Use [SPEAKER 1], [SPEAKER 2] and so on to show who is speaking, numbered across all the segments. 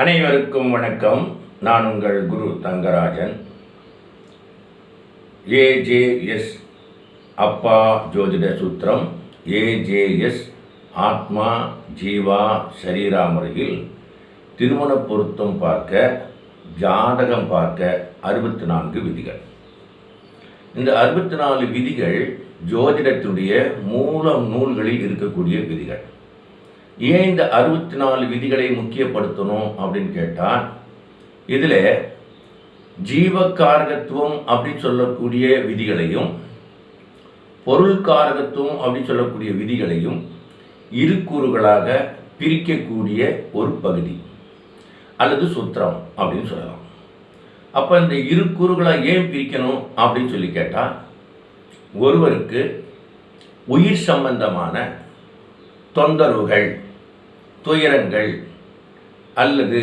[SPEAKER 1] அனைவருக்கும் வணக்கம். நான் உங்கள் குரு தங்கராஜன். ஏஜேஎஸ் அப்பா ஜோதிட சூத்திரம். ஏஜேஎஸ் ஆத்மா ஜீவா சரீரா முறையில் திருமண பொருத்தம் பார்க்க ஜாதகம் பார்க்க அறுபத்தி நான்கு விதிகள். இந்த அறுபத்தி நாலு விதிகள் ஜோதிடத்துடைய மூல நூல்களில் இருக்கக்கூடிய விதிகள். ஏன் இந்த அறுபத்தி நாலு விதிகளை முக்கியப்படுத்தணும் அப்படின்னு கேட்டால் இதில் ஜீவக்காரகத்துவம் அப்படின்னு சொல்லக்கூடிய விதிகளையும் பொருள் காரகத்துவம் அப்படின்னு சொல்லக்கூடிய விதிகளையும் இரு கூறுகளாக பிரிக்கக்கூடிய ஒரு பகுதி அல்லது சுத்திரம் அப்படின்னு சொல்லலாம். அப்போ இந்த இரு கூறுகளாக ஏன் பிரிக்கணும் அப்படின்னு சொல்லி கேட்டால் ஒருவருக்கு உயிர் சம்பந்தமான தொந்தரவுகள் துயரங்கள் அல்லது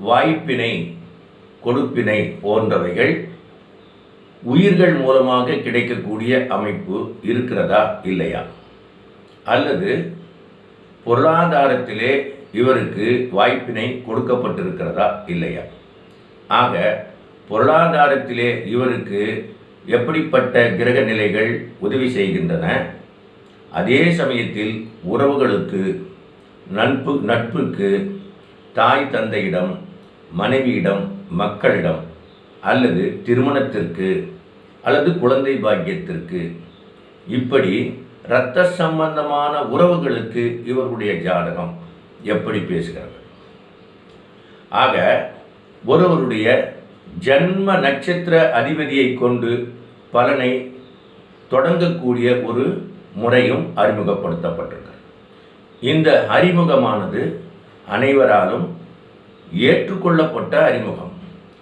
[SPEAKER 1] வாய்ப்பினை கொடுப்பினை போன்றவைகள் உயிர்கள் மூலமாக கிடைக்கக்கூடிய அமைப்பு இருக்கிறதா இல்லையா? அல்லது பொருளாதாரத்திலே இவருக்கு வாய்ப்பினை கொடுக்கப்பட்டிருக்கிறதா இல்லையா? ஆக பொருளாதாரத்திலே இவருக்கு எப்படிப்பட்ட கிரக நிலைகள் உதவி செய்கின்றன? அதே சமயத்தில் உறவுகளுக்கு நட்பு நட்புக்கு தாய் தந்தையிடம் மனைவியிடம் மக்களிடம் அல்லது திருமணத்திற்கு அல்லது குழந்தை பாக்கியத்திற்கு. இப்படி இரத்த சம்பந்தமான உறவுகளுக்கு இவர்களுடைய ஜாதகம் எப்படி பேசுகிறது? ஆக ஒருவருடைய ஜன்ம நட்சத்திர அதிபதியை கொண்டு பலனை தொடங்கக்கூடிய ஒரு முறையும் அறிமுகப்படுத்தப்பட்டிருக்கிறது. இந்த அறிமுகமானது அனைவராலும் ஏற்றுக்கொள்ளப்பட்ட அறிமுகம்.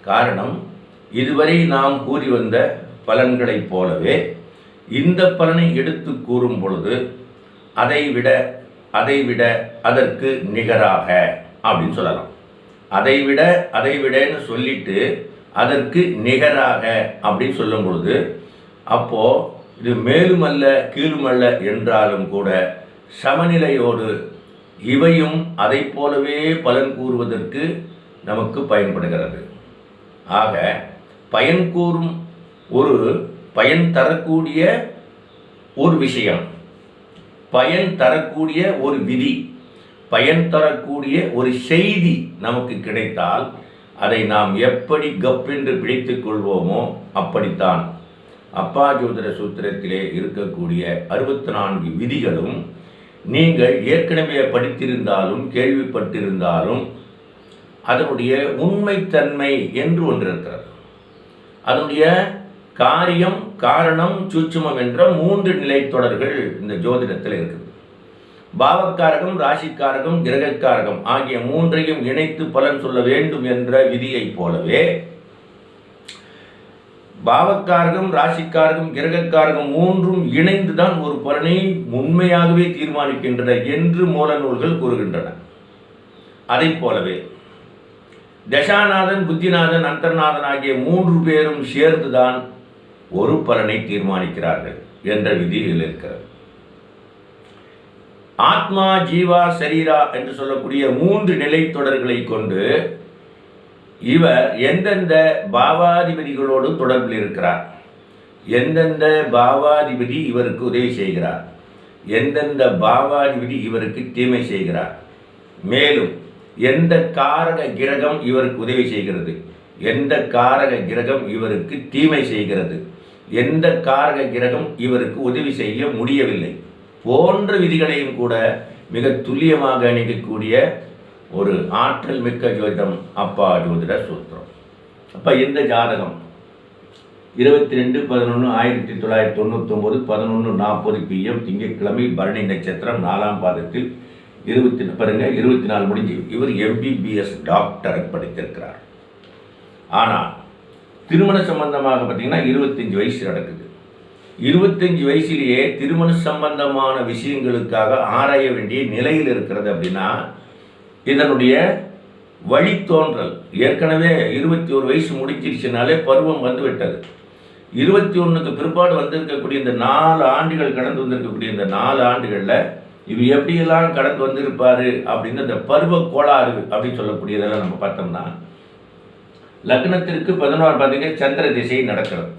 [SPEAKER 1] காரணம் இதுவரை நாம் கூறி வந்த பலன்களைப் போலவே இந்த பலனை எடுத்து கூறும் பொழுது அதைவிட அதைவிட அதற்கு நிகராக அப்படின்னு சொல்லலாம். அதைவிட அதைவிடன்னு சொல்லிட்டு அதற்கு நிகராக அப்படின்னு சொல்லும் பொழுது அப்போது இது மேலுமல்ல கீழுமல்ல என்றாலும் கூட சமநிலையோடு இவையும் அதை போலவே பலன் கூறுவதற்கு நமக்கு பயன்படுகிறது. ஆக பயன் கூறும் ஒரு பயன் தரக்கூடிய ஒரு விஷயம் பயன் தரக்கூடிய ஒரு விதி பயன் தரக்கூடிய ஒரு செய்தி நமக்கு கிடைத்தால் அதை நாம் எப்படி கப்பென்று பிடித்துக் கொள்வோமோ அப்படித்தான். அப்பா ஜோதிட சூத்திரத்திலே இருக்கக்கூடிய அறுபத்தி நான்கு விதிகளும் நீங்கள் ஏற்கனவே படித்திருந்தாலும் கேள்விப்பட்டிருந்தாலும் அதனுடைய உண்மைத்தன்மை என்று ஒன்று இருக்கிறது. அதனுடைய காரியம் காரணம் சூட்சுமம் என்ற மூன்று நிலை தொடர்கள் இந்த ஜோதிடத்தில் இருக்குது. பாவக்காரகம் ராசிக்காரகம் கிரகக்காரகம் ஆகிய மூன்றையும் இணைத்து பலன் சொல்ல வேண்டும் என்ற விதியைப் போலவே பாவக்காரகம் ராசிக்காரகம் கிரகக்காரகம் மூன்றும் இணைந்துதான் ஒரு பலனை உண்மையாகவே தீர்மானிக்கின்றன என்று மூல நூல்கள் கூறுகின்றன. அதை போலவே தசாநாதன் புத்திநாதன் அந்தர்நாதன் ஆகிய மூன்று பேரும் சேர்ந்துதான் ஒரு பலனை தீர்மானிக்கிறார்கள் என்ற விதியில் இருக்கிறது. ஆத்மா ஜீவா சரீரா என்று சொல்லக்கூடிய மூன்று நிலை தொடர்களை கொண்டு இவர் எந்தெந்த பாவாதிபதிகளோடு தொடர்பில் இருக்கிறார்? எந்தெந்த பாவாதிபதி இவருக்கு உதவி செய்கிறார்? எந்தெந்த பாவாதிபதி இவருக்கு தீமை செய்கிறார்? மேலும் எந்த காரக கிரகம் இவருக்கு உதவி செய்கிறது? எந்த காரக கிரகம் இவருக்கு தீமை செய்கிறது? எந்த காரக கிரகம் இவருக்கு உதவி செய்ய முடியவில்லை? போன்ற விதிகளையும் கூட மிக துல்லியமாக அணிக்கக்கூடிய ஒரு ஆற்றல் மிக்க ஜோதிடம் அப்பா ஜோதிட சூத்திரம். அப்போ இந்த ஜாதகம்? இருபத்தி ரெண்டு பதினொன்று ஆயிரத்தி தொள்ளாயிரத்தி தொண்ணூத்தொம்பது பதினொன்று நாற்பது பிஎம் திங்கட்கிழமை பரணி நட்சத்திரம் நாலாம் பாதத்தில் இருபத்தி பாருங்க இருபத்தி நாலு முடிஞ்சு. இவர் எம்பிபிஎஸ் டாக்டர் படித்திருக்கிறார். ஆனால் திருமண சம்பந்தமாக பார்த்தீங்கன்னா இருபத்தஞ்சி வயசு நடக்குது. இருபத்தஞ்சு வயசுலேயே திருமண சம்பந்தமான விஷயங்களுக்காக ஆராய வேண்டிய நிலையில் இருக்கிறது அப்படின்னா இதனுடைய வழித்தோன்றல். ஏற்கனவே இருபத்தி ஒரு வயசு முடிஞ்சிருச்சுனாலே பருவம் வந்துவிட்டது. இருபத்தி ஒன்றுக்கு பிற்பாடு வந்திருக்கக்கூடிய இந்த நாலு ஆண்டுகள் கடந்து வந்திருக்கக்கூடிய இந்த நாலு ஆண்டுகளில் இவர் எப்படியெல்லாம் கடந்து வந்திருப்பார் அப்படின்னு அந்த பருவ கோளாறு அப்படின்னு சொல்லக்கூடியதெல்லாம் நம்ம பார்த்தோம்னா லக்னத்திற்கு பதினோரு பார்த்தீங்கன்னா சந்திர திசை நடக்கிறது.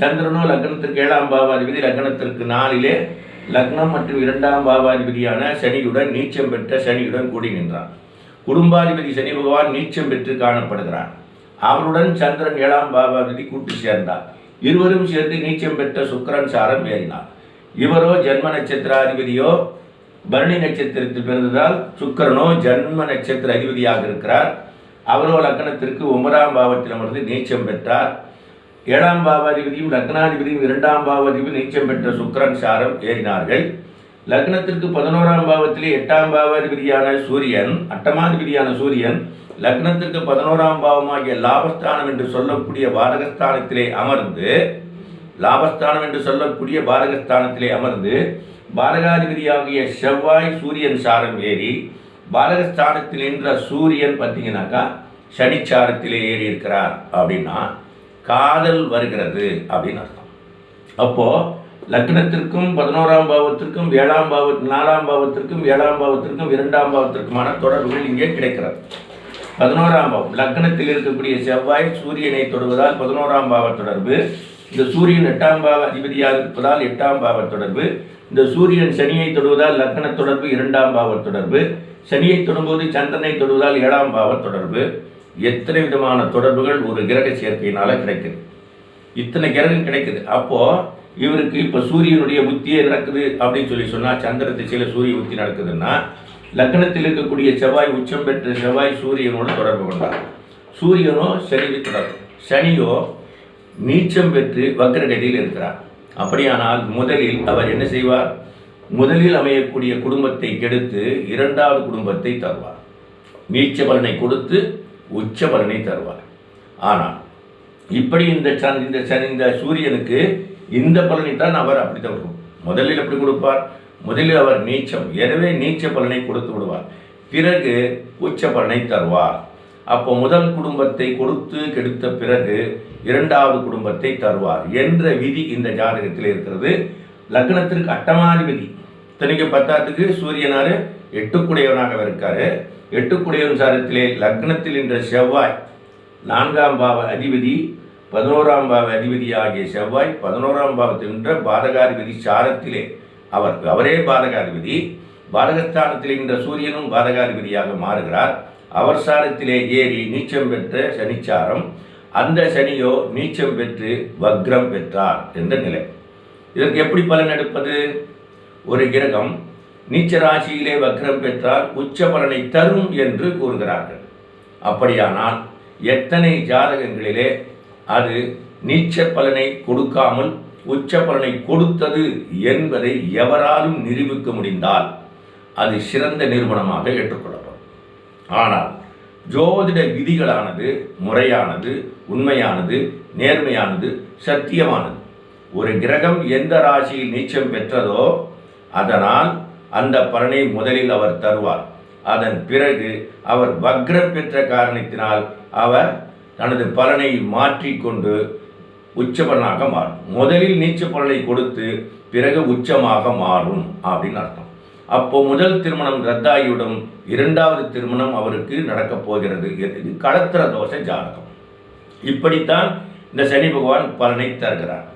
[SPEAKER 1] சந்திரனும் லக்னத்திற்கு ஏழாம் பாவாதிபதி லக்னத்திற்கு நாளிலே லக்னம் மற்றும் இரண்டாம் பாவாதிபதியான சனியுடன் நீச்சம் பெற்ற சனியுடன் கூடி நின்றான். குடும்பாதிபதி சனி பகவான் நீச்சம் பெற்று காணப்படுகிறான் அவருடன் சந்திரன் ஏழாம் பாவாதிபதி கூட்டு சேர்ந்தார். இருவரும் சேர்ந்து நீச்சம் பெற்ற சுக்கரன் சாரம் ஏறினார். இவரோ ஜென்ம நட்சத்திராதிபதியோ பரணி நட்சத்திரத்தில் பிறந்ததால் சுக்கரனோ ஜென்ம நட்சத்திர அதிபதியாக இருக்கிறார். அவரோ லக்னத்திற்கு ஒன்பதாம் பாவத்தில் அமர்ந்து நீச்சம் பெற்றார். ஏழாம் பாவாதிபதியும் லக்னாதிபதியும் இரண்டாம் பாவாதிபதி நீச்சம் பெற்ற சுக்ரன் சாரம் ஏறினார்கள். லக்னத்திற்கு பதினோராம் பாவத்திலே எட்டாம் பாவாதிபதியான சூரியன் அட்டமாதிபதியான சூரியன் லக்னத்திற்கு பதினோராம் பாவமாகிய லாபஸ்தானம் என்று சொல்லக்கூடிய பாரகஸ்தானத்திலே அமர்ந்து லாபஸ்தானம் என்று சொல்லக்கூடிய பாரகஸ்தானத்திலே அமர்ந்து பாரகாதிபதியாகிய செவ்வாய் சூரியன் சாரம் ஏறி பாரகஸ்தானத்தில் நின்ற சூரியன் பார்த்தீங்கன்னாக்கா சனிச்சாரத்திலே ஏறி இருக்கிறார் அப்படின்னா காதல் வருகிறது அப்படின்னு அர்த்தம். அப்போ லக்னத்திற்கும் பதினோராம் பாவத்திற்கும் ஏழாம் பாவ நாலாம் பாவத்திற்கும் ஏழாம் பாவத்திற்கும் இரண்டாம் பாவத்திற்குமான தொடர்புகள் இங்கே கிடைக்கிறது. பதினோராம் பாவம் லக்னத்தில் இருக்கக்கூடிய செவ்வாய் சூரியனை தொடுவதால் பதினோராம் பாவ தொடர்பு இந்த சூரியன் எட்டாம் பாவ அதிபதியாக இருப்பதால் எட்டாம் பாவ தொடர்பு இந்த சூரியன் சனியை தொடுவதால் லக்ன தொடர்பு இரண்டாம் பாவ தொடர்பு சனியை தொடும்போது சந்திரனை தொடுவதால் ஏழாம் பாவ தொடர்பு எத்தனை விதமான தொடர்புகள் ஒரு கிரக சேர்க்கையினால கிடைக்குது. இத்தனை கிரகம் கிடைக்குது. அப்போ இவருக்கு இப்போ சூரியனுடைய புத்தியே நடக்குது அப்படின்னு சொல்லி சொன்னால் சந்திர திசையில் சூரிய புத்தி நடக்குதுன்னா லக்னத்தில் இருக்கக்கூடிய செவ்வாய் உச்சம் பெற்ற செவ்வாய் சூரியனோடு தொடர்பு கொண்டார் சூரியனோ சனியை தொடர்பு. சனியோ நீச்சம் பெற்று வக்ரகதியில் இருக்கிறார். அப்படியானால் முதலில் அவர் என்ன செய்வார்? முதலில் அமையக்கூடிய குடும்பத்தை கெடுத்து இரண்டாவது குடும்பத்தை தருவார். நீச்ச பலனை கொடுத்து உச்ச பலனை தருவார். ஆனால் இப்படி இந்த சன் இந்த சன் இந்த சூரியனுக்கு இந்த பலனை தான் அவர் அப்படி தரும் முதலில் எப்படி கொடுப்பார்? முதலில் அவர் நீச்சம் எனவே நீச்ச பலனை கொடுத்து விடுவார். பிறகு உச்ச பலனை தருவார். அப்போ முதல் குடும்பத்தை கொடுத்து கெடுத்த பிறகு இரண்டாவது குடும்பத்தை தருவார் என்ற விதி இந்த ஜாதகத்தில் இருக்கிறது. லக்னத்திற்கு அட்டமாதிபதி. இத்தனைக்கு பத்தாத்துக்கு சூரியனார் எட்டுக்குடையவனாக இருக்காரு. எட்டுக்குடையவன் சாரத்திலே லக்னத்தில் என்ற செவ்வாய் நான்காம் பாவ அதிபதி பதினோராம் பாவ அதிபதி ஆகிய செவ்வாய் பதினோராம் பாவத்தில் பாதகாதிபதி சாரத்திலே. அவர் அவரே பாதகாதிபதி. பாதகஸ்தானத்தில் என்ற சூரியனும் பாதகாதிபதியாக மாறுகிறார். அவர் சாரத்திலே ஏறி நீச்சம் பெற்ற சனிச்சாரம். அந்த சனியோ நீச்சம் பெற்று வக்ரம் பெற்றார் என்ற நிலை. இதற்கு எப்படி பலன் எடுப்பது? ஒரு கிரகம் நீச்ச ராசியிலே வக்ரம் பெற்றால் உச்ச பலனை தரும் என்று கூறுகிறார்கள். அப்படியானால் எத்தனை ஜாதகங்களிலே அது நீச்ச பலனை கொடுக்காமல் உச்ச பலனை கொடுத்தது என்பதை எவராலும் நிரூபிக்க முடிந்தால் அது சிறந்த நிறுவனமாக ஏற்றுக்கொள்ளப்படும். ஆனால் ஜோதிட விதிகளானது முறையானது உண்மையானது நேர்மையானது சத்தியமானது. ஒரு கிரகம் எந்த ராசியில் நீச்சம் பெற்றதோ அதனால் அந்த பலனை முதலில் அவர் தருவார். அதன் பிறகு அவர் வக்ரம் பெற்ற காரணத்தினால் அவர் தனது பலனை மாற்றிக்கொண்டு உச்சபலனாக மாறும். முதலில் நீச்ச பலனை கொடுத்து பிறகு உச்சமாக மாறும் அப்படின்னு அர்த்தம். அப்போ முதல் திருமணம் ரத்தாகிவிடும். இரண்டாவது திருமணம் அவருக்கு நடக்கப் போகிறது இது கடத்திர தோஷ ஜாதகம். இப்படித்தான் இந்த சனி பகவான் பலனை தருகிறார்.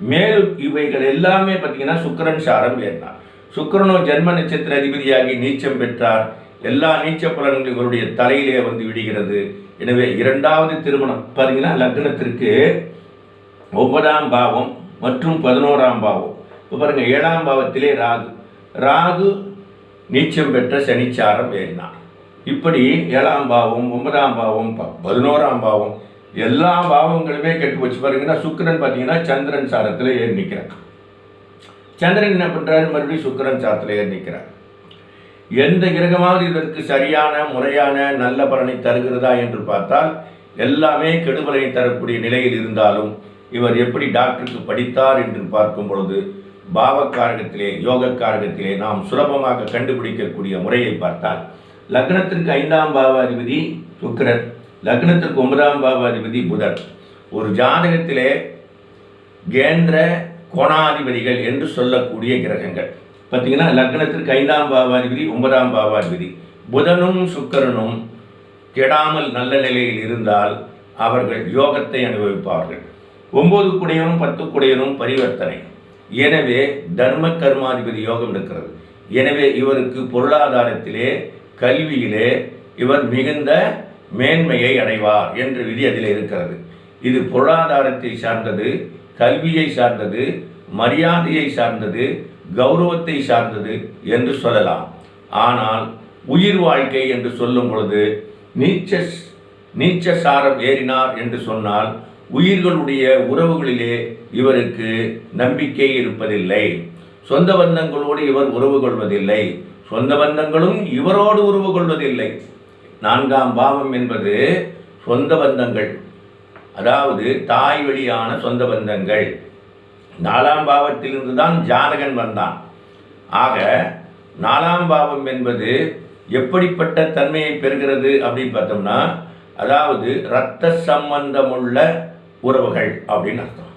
[SPEAKER 1] மேலும் இவைகள் எல்லாமே பார்த்தீங்கன்னா சுக்கிரன் சாரம் ஏறினார் சுக்கரனோ ஜென்ம நட்சத்திர அதிபதியாகி நீச்சம் பெற்றார். எல்லா நீச்ச பலன்களும் இவருடைய தலையிலே வந்து விடுகிறது. எனவே இரண்டாவது திருமணம் பார்த்தீங்கன்னா லக்னத்திற்கு ஒன்பதாம் பாவம் மற்றும் பதினோராம் பாவம். இப்போ பாருங்க ஏழாம் பாவத்திலே ராகு. ராகு நீச்சம் பெற்ற சனிச்சாரம் ஏறினார். இப்படி ஏழாம் பாவம் ஒன்பதாம் பாவம் ப- பதினோராம் பாவம் எல்லா பாவங்களுமே கெட்டு போச்சு. பாருங்கன்னா சுக்கிரன் பார்த்தீங்கன்னா சந்திரன் சாரத்தில் ஏறி நிற்கிறேன் சந்திரன் என்ன பண்ணுறாரு மறுபடியும் சுக்கிரன் சாத்திலேயே நிற்கிறார் எந்த கிரகமாவது இதற்கு சரியான முறையான நல்ல பலனை தருகிறதா என்று பார்த்தால் எல்லாமே கெடுபலனை தரக்கூடிய நிலையில் இருந்தாலும் இவர் எப்படி டாக்டருக்கு படித்தார் என்று பார்க்கும் பொழுது பாவக்காரகத்திலே யோகக்காரகத்திலே நாம் சுலபமாக கண்டுபிடிக்கக்கூடிய முறையை பார்த்தால் லக்னத்திற்கு ஐந்தாம் பாவாதிபதி சுக்கரன் லக்னத்திற்கு ஒன்பதாம் பாவாதிபதி புதன். ஒரு ஜாதகத்திலே கேந்திர கோணாதிபதிகள் என்று சொல்லக்கூடிய கிரகங்கள். பார்த்தீங்கன்னா லக்னத்திற்கு ஐந்தாம் பாவாதிபதி ஒன்பதாம் பாவாதிபதி புதனும் சுக்கரனும் கெடாமல் நல்ல நிலையில் இருந்தால் அவர்கள் யோகத்தை அனுபவிப்பார்கள். ஒன்பது குடையனும் பத்து குடையனும் பரிவர்த்தனை. எனவே தர்ம கர்மாதிபதி யோகம் இருக்கிறது. எனவே இவருக்கு பொருளாதாரத்திலே கல்வியிலே இவர் மிகுந்த மேன்மையை அடைவார் என்ற விதி அதில் இருக்கிறது. இது பொருளாதாரத்தை சார்ந்தது கல்வியை சார்ந்தது மரியாதையை சார்ந்தது கௌரவத்தை சார்ந்தது என்று சொல்லலாம். ஆனால் உயிர் வாழ்க்கை என்று சொல்லும் பொழுது நீச்ச நீச்ச சாரம் ஏறினார் என்று சொன்னால் உயிர்களுடைய உறவுகளிலே இவருக்கு நம்பிக்கை இருப்பதில்லை. சொந்த பந்தங்களோடு இவர் உறவு கொள்வதில்லை. சொந்த பந்தங்களும் இவரோடு உறவு கொள்வதில்லை. நான்காம் பாவம் என்பது சொந்த பந்தங்கள். அதாவது தாய் வழியான சொந்த பந்தங்கள். நாலாம் பாவத்திலிருந்து தான் ஜாதகன் வந்தான். ஆக நாலாம் பாவம் என்பது எப்படிப்பட்ட தன்மையை பெறுகிறது அப்படின்னு பார்த்தோம்னா அதாவது இரத்த சம்பந்தமுள்ள உறவுகள் அப்படின்னு அர்த்தம்.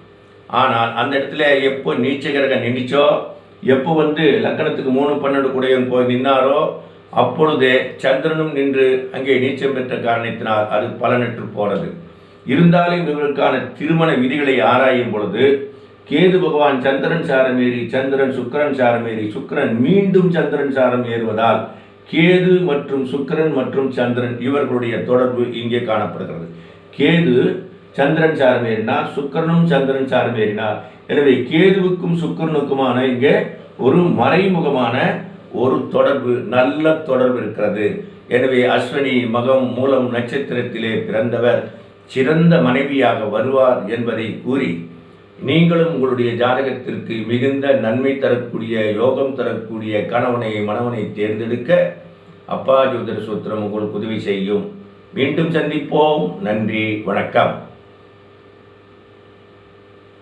[SPEAKER 1] ஆனால் அந்த இடத்துல எப்போ நீச்ச கிரகம் நின்றுச்சோ எப்போ வந்து லக்கணத்துக்கு மூணு பன்னெண்டு கூடையன் போய் நின்னாரோ அப்பொழுதே சந்திரனும் நின்று அங்கே நீச்சம் பெற்ற காரணத்தினால் அது பலனற்று போனது. இருந்தாலும் இவர்களுக்கான திருமண விதிகளை ஆராயும் பொழுது கேது பகவான் சந்திரன் சாரம் ஏறி சந்திரன் சுக்கரன் சாரம் ஏறி சுக்கிரன் மீண்டும் சந்திரன் சாரம் ஏறுவதால் கேது மற்றும் சுக்கிரன் மற்றும் சந்திரன் இவர்களுடைய தொடர்பு இங்கே காணப்படுகிறது. கேது சந்திரன் சாரம் ஏறினார் சுக்கிரனும் சந்திரன் சாரம் ஏறினார் எனவே கேதுவுக்கும் சுக்கிரனுக்குமான இங்கே ஒரு மறைமுகமான ஒரு தொடர்பு நல்ல தொடர்பு இருக்கிறது. எனவே அஸ்வினி மகம் மூலம் நட்சத்திரத்திலே பிறந்தவர். சிறந்த மனைவியாக வருவார் என்பதை கூறி நீங்களும் உங்களுடைய ஜாதகத்திற்கு மிகுந்த நன்மை தரக்கூடிய யோகம் தரக்கூடிய கணவனை மணவனை தேர்ந்தெடுக்க அப்பா ஜோதிட சூத்திரம் உங்களுக்கு உதவி செய்யும். மீண்டும் சந்திப்போம். நன்றி. வணக்கம்.